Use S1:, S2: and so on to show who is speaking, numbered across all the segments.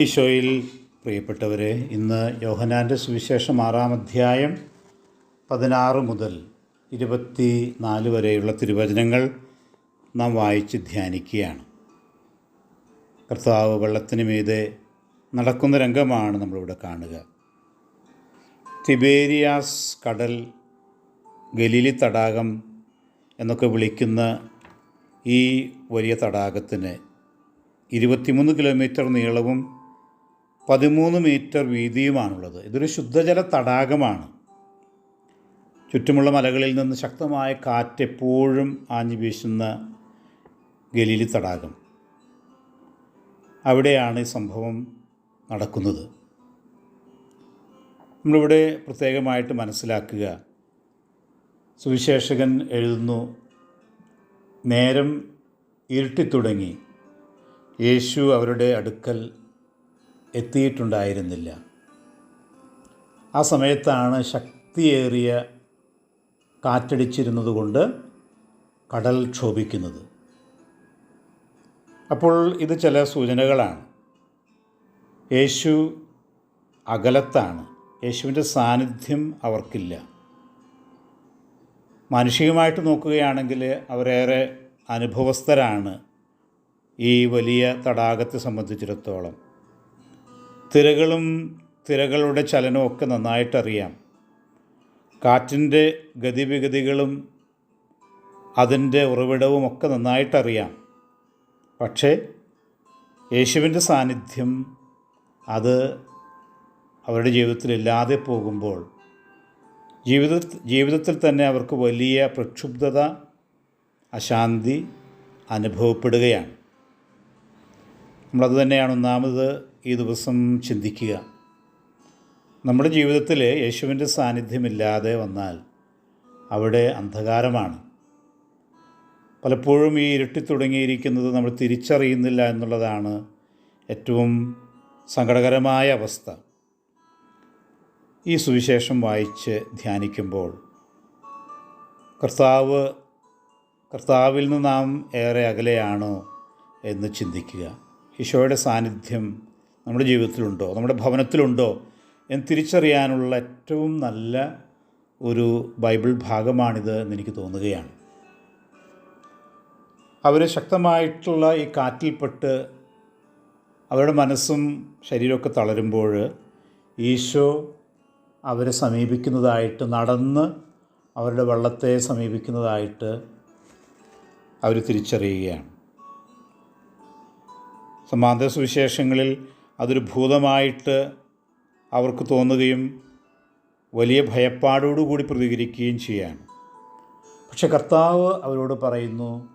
S1: ഈശോയിൽ പ്രിയപ്പെട്ടവരെ ഇന്ന് യോഹനാന്റെ സുവിശേഷം ആറാം അധ്യായം പതിനാറ് മുതൽ ഇരുപത്തി നാല് വരെയുള്ള തിരുവചനങ്ങൾ നാം വായിച്ച് ധ്യാനിക്കുകയാണ്. കർത്താവ് വെള്ളത്തിന് മീതെ നടക്കുന്ന രംഗമാണ് നമ്മളിവിടെ കാണുക. തിബേരിയാസ് കടൽ ഗലീലി തടാകം എന്നൊക്കെ വിളിക്കുന്ന ഈ വലിയ തടാകത്തിന് ഇരുപത്തിമൂന്ന് കിലോമീറ്റർ നീളവും പതിമൂന്ന് മീറ്റർ വീതിയുമാണുള്ളത്. ഇതൊരു ശുദ്ധജല തടാകമാണ്. ചുറ്റുമുള്ള മലകളിൽ നിന്ന് ശക്തമായ കാറ്റ് എപ്പോഴും ആഞ്ഞു വീശുന്ന ഗലീലി തടാകം. അവിടെയാണ് ഈ സംഭവം നടക്കുന്നത്. നമ്മളിവിടെ പ്രത്യേകമായിട്ട് മനസ്സിലാക്കുക. സുവിശേഷകൻ എഴുതുന്നു നേരം ഇരുട്ടിത്തുടങ്ങി. യേശു അവരുടെ അടുക്കൽ എത്തിയിട്ടുണ്ടായിരുന്നില്ല. ആ സമയത്താണ് ശക്തിയേറിയ കാറ്റടിച്ചിരുന്നതുകൊണ്ട് കടൽ ക്ഷോഭിക്കുന്നത്. അപ്പോൾ ഇത് ചില സൂചനകളാണ്. യേശു അകലത്താണ്. യേശുവിന്റെ സാന്നിധ്യം അവർക്കില്ല. മാനുഷികമായിട്ട് നോക്കുകയാണെങ്കിൽ അവരേറെ അനുഭവസ്ഥരാണ് ഈ വലിയ തടാകത്തെ സംബന്ധിച്ചിടത്തോളം. തിരകളും തിരകളുടെ ചലനവും ഒക്കെ നന്നായിട്ടറിയാം. കാറ്റിന്റെ ഗതിവിഗതികളും അതിന്റെ ഉറവിടവും ഒക്കെ നന്നായിട്ടറിയാം. പക്ഷേ യേശുവിന്റെ സാന്നിധ്യം അത് അവരുടെ ജീവിതത്തിൽ ഇല്ലാതെ പോകുമ്പോൾ ജീവിത ജീവിതത്തിൽ തന്നെ അവർക്ക് വലിയ പ്രക്ഷുബ്ധത അശാന്തി അനുഭവപ്പെടുകയാണ്. നമ്മളത് തന്നെയാണ് ഒന്നാമത് ഈ ദിവസം ചിന്തിക്കുക. നമ്മുടെ ജീവിതത്തിൽ യേശുവിന്റെ സാന്നിധ്യമില്ലാതെ വന്നാൽ അവിടെ അന്ധകാരമാണ്. പലപ്പോഴും ഈ ഇരുട്ടി തുടങ്ങിയിരിക്കുന്നത് നമ്മൾ തിരിച്ചറിയുന്നില്ല എന്നുള്ളതാണ് ഏറ്റവും സങ്കടകരമായ അവസ്ഥ. ഈ സുവിശേഷം വായിച്ച് ധ്യാനിക്കുമ്പോൾ കർത്താവ് കർത്താവിൽ നിന്ന് നാം ഏറെ അകലെയാണോ എന്ന് ചിന്തിക്കുക. ഈശോയുടെ സാന്നിധ്യം നമ്മുടെ ജീവിതത്തിലുണ്ടോ? നമ്മുടെ ഭവനത്തിലുണ്ടോ? എന്ന് തിരിച്ചറിയാനുള്ള ഏറ്റവും നല്ല ഒരു ബൈബിൾ ഭാഗമാണിത് എന്ന് എനിക്ക് തോന്നുകയാണ്. അവർ ശക്തമായിട്ടുള്ള ഈ കാറ്റിൽപ്പെട്ട് അവരുടെ മനസ്സും ശരീരമൊക്കെ തളരുമ്പോൾ ഈശോ അവരെ സമീപിക്കുന്നതായിട്ട് നടന്ന് അവരുടെ വള്ളത്തെ സമീപിക്കുന്നതായിട്ട് അവർ തിരിച്ചറിയുകയാണ്. സമാന്തര സുവിശേഷങ്ങളിൽ അതൊരു ഭൂതമായിട്ട് അവർക്ക് തോന്നുകയും വലിയ ഭയപ്പാടോടുകൂടി പ്രതികരിക്കുകയും ചെയ്യാണ്. പക്ഷെ കർത്താവ് അവരോട് പറയുന്നു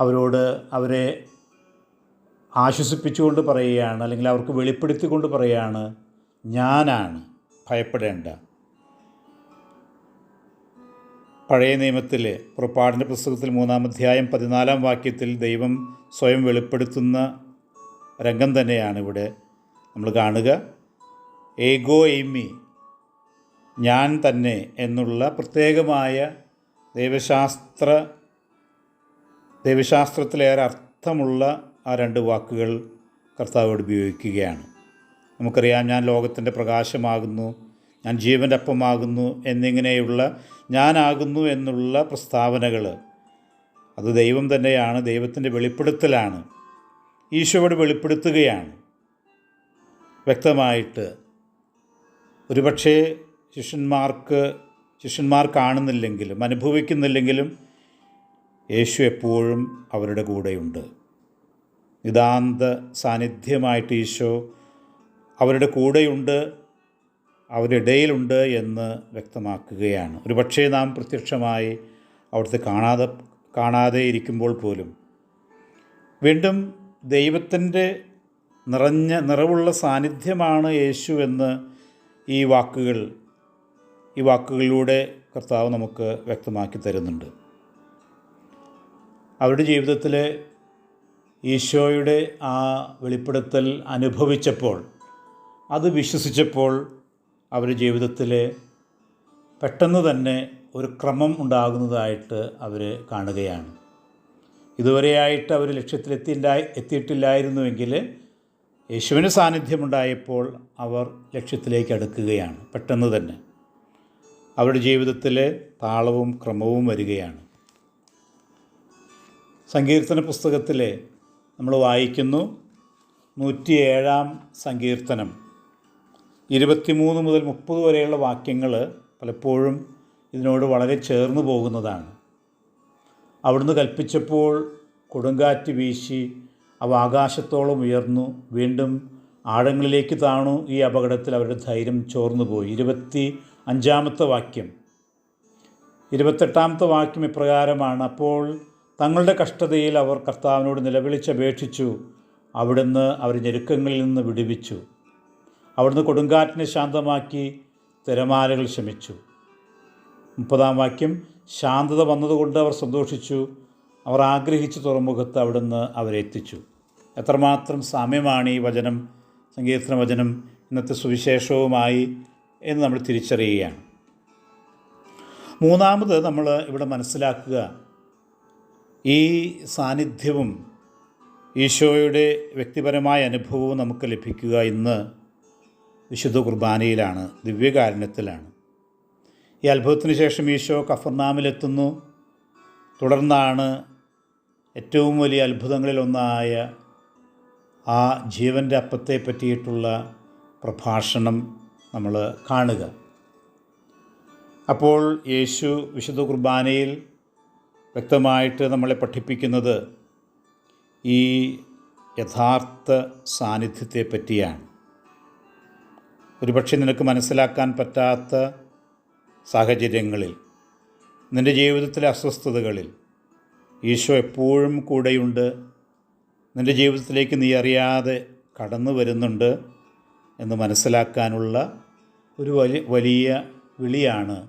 S1: അവരോട് അവരെ ആശ്വസിപ്പിച്ചുകൊണ്ട് പറയുകയാണ് അല്ലെങ്കിൽ അവർക്ക് വെളിപ്പെടുത്തിക്കൊണ്ട് പറയുകയാണ് ഞാനാണ് ഭയപ്പെടേണ്ട. പഴയ നിയമത്തിലെ പുറപ്പാടിന്റെ പുസ്തകത്തിൽ മൂന്നാം അധ്യായം പതിനാലാം വാക്യത്തിൽ ദൈവം സ്വയം വെളിപ്പെടുത്തുന്ന രംഗം തന്നെയാണ് ഇവിടെ നമ്മൾ കാണുക. ഏഗോ എയ്മി ഞാൻ തന്നെ എന്നുള്ള പ്രത്യേകമായ ദൈവശാസ്ത്ര ദൈവശാസ്ത്രത്തിലേറെ അർത്ഥമുള്ള ആ രണ്ട് വാക്കുകൾ കർത്താവ് ഉപയോഗിക്കുകയാണ്. നമുക്കറിയാം ഞാൻ ലോകത്തിന്റെ പ്രകാശമാകുന്നു ഞാൻ ജീവന്റെ അപ്പമാകുന്നു എന്നിങ്ങനെയുള്ള ഞാനാകുന്നു എന്നുള്ള പ്രസ്താവനകൾ അത് ദൈവം തന്നെയാണ് ദൈവത്തിന്റെ വെളിപ്പെടുത്തലാണ്. ഈശോയോട് വെളിപ്പെടുത്തുകയാണ്. വ്യക്തമായിട്ട് ഒരുപക്ഷേ ശിഷ്യന്മാർക്ക് ശിഷ്യന്മാർ കാണുന്നില്ലെങ്കിലും അനുഭവിക്കുന്നില്ലെങ്കിലും യേശു എപ്പോഴും അവരുടെ കൂടെയുണ്ട്. നിതാന്ത സാന്നിധ്യമായിട്ട് ഈശോ അവരുടെ കൂടെയുണ്ട് അവരുടെ ഇടയിലുണ്ട് എന്ന് വ്യക്തമാക്കുകയാണ്. ഒരു പക്ഷേ നാം പ്രത്യക്ഷമായി അവിടുത്തെ കാണാതെ കാണാതെ ഇരിക്കുമ്പോൾ പോലും. വീണ്ടും ദൈവത്തിന്റെ നിറഞ്ഞ നിറവുള്ള സാന്നിധ്യമാണ് യേശു എന്ന് ഈ വാക്കുകൾ ഈ വാക്കുകളിലൂടെ കർത്താവ് നമുക്ക് വ്യക്തമാക്കി തരുന്നുണ്ട്. അവരുടെ ജീവിതത്തിൽ ഈശോയുടെ ആ വെളിപ്പെടുത്തൽ അനുഭവിച്ചപ്പോൾ അത് വിശ്വസിച്ചപ്പോൾ അവരുടെ ജീവിതത്തിൽ പെട്ടെന്ന് തന്നെ ഒരു ക്രമം ഉണ്ടാകുന്നതായിട്ട് അവർ കാണുകയാണ്. ഇതുവരെയായിട്ട് അവർ ലക്ഷ്യത്തിലെത്തിയില്ല എത്തിയിട്ടില്ലായിരുന്നുവെങ്കിൽ യേശുവിന് സാന്നിധ്യമുണ്ടായപ്പോൾ അവർ ലക്ഷ്യത്തിലേക്ക് അടുക്കുകയാണ് പെട്ടെന്ന് തന്നെ. അവരുടെ ജീവിതത്തിൽ താളവും ക്രമവും വരികയാണ്. സങ്കീർത്തന പുസ്തകത്തിൽ നമ്മൾ വായിക്കുന്നു നൂറ്റിയേഴാം സങ്കീർത്തനം. ഇരുപത്തിമൂന്ന് മുതൽ മുപ്പത് വരെയുള്ള വാക്യങ്ങൾ പലപ്പോഴും ഇതിനോട് വളരെ ചേർന്ന് പോകുന്നതാണ്. അവിടുന്ന് കൽപ്പിച്ചപ്പോൾ കൊടുങ്കാറ്റ് വീശി അവ ആകാശത്തോളം ഉയർന്നു. വീണ്ടും ആഴങ്ങളിലേക്ക് താണു. ഈ അപകടത്തിൽ അവരുടെ ധൈര്യം ചോർന്നു പോയി. ഇരുപത്തി അഞ്ചാമത്തെ വാക്യം. ഇരുപത്തെട്ടാമത്തെ വാക്യം ഇപ്രകാരമാണ്. അപ്പോൾ തങ്ങളുടെ കഷ്ടതയിൽ അവർ കർത്താവിനോട് നിലവിളിച്ചപേക്ഷിച്ചു. അവിടുന്ന് അവർ ഞെരുക്കങ്ങളിൽ നിന്ന് വിടുവിച്ചു. അവിടുന്ന് കൊടുങ്കാറ്റിനെ ശാന്തമാക്കി തിരമാലകൾ ശമിച്ചു. മുപ്പതാം വാക്യം ശാന്തത വന്നതുകൊണ്ട് അവർ സന്തോഷിച്ചു. അവർ ആഗ്രഹിച്ചു തുറമുഖത്ത് അവിടുന്ന് അവരെ എത്തിച്ചു. എത്രമാത്രം സാമ്യമാണ് ഈ വചനം സങ്കീർത്തന വചനം ഇന്നത്തെ സുവിശേഷവുമായി എന്ന് നമ്മൾ തിരിച്ചറിയുകയാണ്. മൂന്നാമത് നമ്മൾ ഇവിടെ മനസ്സിലാക്കുക ഈ സാന്നിധ്യവും ഈശോയുടെ വ്യക്തിപരമായ അനുഭവവും നമുക്ക് ലഭിക്കുക ഇന്ന് വിശുദ്ധ കുർബാനയിലാണ് ദിവ്യകാരുണ്യത്തിലാണ്. ഈ അത്ഭുതത്തിന് ശേഷം ഈശോ കഫർനാമിലെത്തുന്നു. തുടർന്നാണ് ഏറ്റവും വലിയ അത്ഭുതങ്ങളിലൊന്നായ ആ ജീവന്റെ അപ്പത്തെ പറ്റിയിട്ടുള്ള പ്രഭാഷണം നമ്മൾ കാണുക. അപ്പോൾ യേശു വിശുദ്ധ കുർബാനയിൽ വ്യക്തമായിട്ട് നമ്മളെ പഠിപ്പിക്കുന്നത് ഈ യഥാർത്ഥ സാന്നിധ്യത്തെ പറ്റിയാണ്. ഒരുപക്ഷെ നിനക്ക് മനസ്സിലാക്കാൻ പറ്റാത്ത സാഹചര്യങ്ങളിൽ നിന്റെ ജീവിതത്തിലെ അസ്വസ്ഥതകളിൽ ഈശോ എപ്പോഴും കൂടെയുണ്ട്. നിന്റെ ജീവിതത്തിലേക്ക് നീ അറിയാതെ കടന്നു വരുന്നുണ്ട് എന്ന് മനസ്സിലാക്കാനുള്ള ഒരു വലിയ വലിയ വിളിയാണ്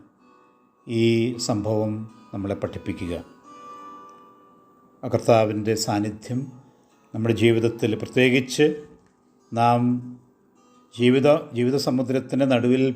S1: ഈ സംഭവം നമ്മളെ പഠിപ്പിക്കുക. കർത്താവിന്റെ സാന്നിധ്യം നമ്മുടെ ജീവിതത്തിൽ പ്രത്യേകിച്ച് നാം ജീവിത ജീവിത സമുദ്രത്തിന്റെ നടുവിൽ